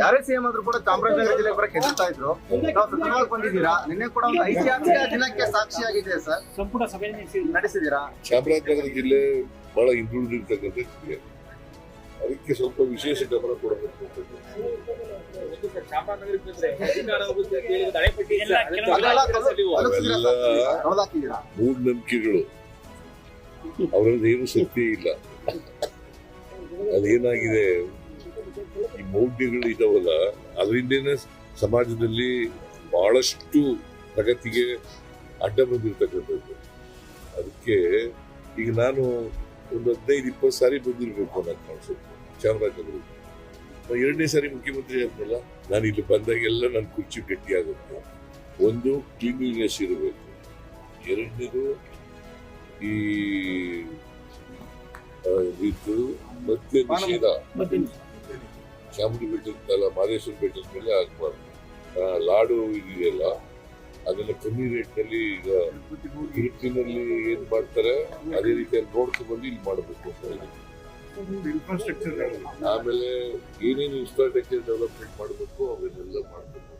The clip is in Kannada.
ಯಾರೇ ಸಿಎಂ ಆದ್ರೂ ಕೂಡ ಚಾಮರಾಜನಗರ ಜಿಲ್ಲೆ ಕೂಡ ಹೆದರ್ತಾ ಇದ್ರು. ನಾವು ಸತತವಾಗಿ ಬಂದಿದ್ದೀರಾ? ನಿನ್ನೆ ಕೂಡ ಒಂದು ಐತಿಹಾಸಿಕ ದಿನಕ್ಕೆ ಸಾಕ್ಷಿಯಾಗಿದೆ ಸರ್. ಸಂಪುಟ ಸಭೆ ನಡೆಸಿದೀರಾ ಚಾಮರಾಜನಗರ ಜಿಲ್ಲೆ ಬಹಳ ಹಿಂದುಳಿದಿರ್ತಕ್ಕಂಥ ಜಿಲ್ಲೆ ಅದಕ್ಕೆ ಸ್ವಲ್ಪ ವಿಶೇಷ ಗಮನ ಕೊಡಬೇಕು? ಮೂಢನಂಬಿಕೆಗಳು ಅವರಲ್ಲಿ ಏನು ಸತ್ಯ ಇಲ್ಲ. ಅದೇನಾಗಿದೆ? ಈ ಮೌಢ್ಯಗಳು ಇದಾವಲ್ಲ, ಅದರಿಂದನೇ ಸಮಾಜದಲ್ಲಿ ಬಹಳಷ್ಟು ಪ್ರಗತಿಗೆ ಅಡ್ಡ ಬಂದಿರ್ತಕ್ಕಂಥದ್ದು. ಅದಕ್ಕೆ ಈಗ ನಾನು ಒಂದು ಹದಿನೈದು, ಇಪ್ಪತ್ತು ಸಾರಿ ಬಂದಿರಬೇಕು ಅನ್ನೋದು ಕಾಣಿಸುತ್ತೆ. ಚಾಮರಾಜನಗರ ಎರಡನೇ ಸಾರಿ ಮುಖ್ಯಮಂತ್ರಿ ಆದ್ನಲ್ಲ ನಾನು ಇಲ್ಲಿ ಬಂದಾಗೆಲ್ಲ ನನ್ನ ಕುರ್ಚಿ ಗಟ್ಟಿಯಾಗುತ್ತೆ ಒಂದು ಕ್ಲೀನ್ಲಿನೆಸ್ ಇರಬೇಕು ಎರಡನೇದು, ಈ ಇದು ಮತ್ತೆ ನಿಷೇಧ ಚಾಮುಂಡಿ ಬೆಟ್ಟ ಇರ್ತಲ್ಲ ಮಾದೇಶ್ವರ ಬೆಟ್ಟದ ಮೇಲೆ ಹಾಕ್ಬಾರ್ದು ಲಾಡು ಇದೆಯಲ್ಲ ಅದನ್ನ ಕಮ್ಮಿ ರೇಟ್ನಲ್ಲಿ ಈಗ ಹಿಟ್ಟಿನಲ್ಲಿ ಏನ್ ಮಾಡ್ತಾರೆ ಅದೇ ರೀತಿಯಲ್ಲಿ ನೋಡ್ಕೊಂಡು ಬಂದು ಇಲ್ಲಿ ಮಾಡಬೇಕು ಅಂತ ಹೇಳಿ. ಆಮೇಲೆ ಏನೇನು ಇನ್ಫ್ರಾಸ್ಟ್ರಕ್ಚರ್ ಡೆವಲಪ್ಮೆಂಟ್ ಮಾಡಬೇಕು ಅವನ್ನೆಲ್ಲ ಮಾಡಬೇಕು.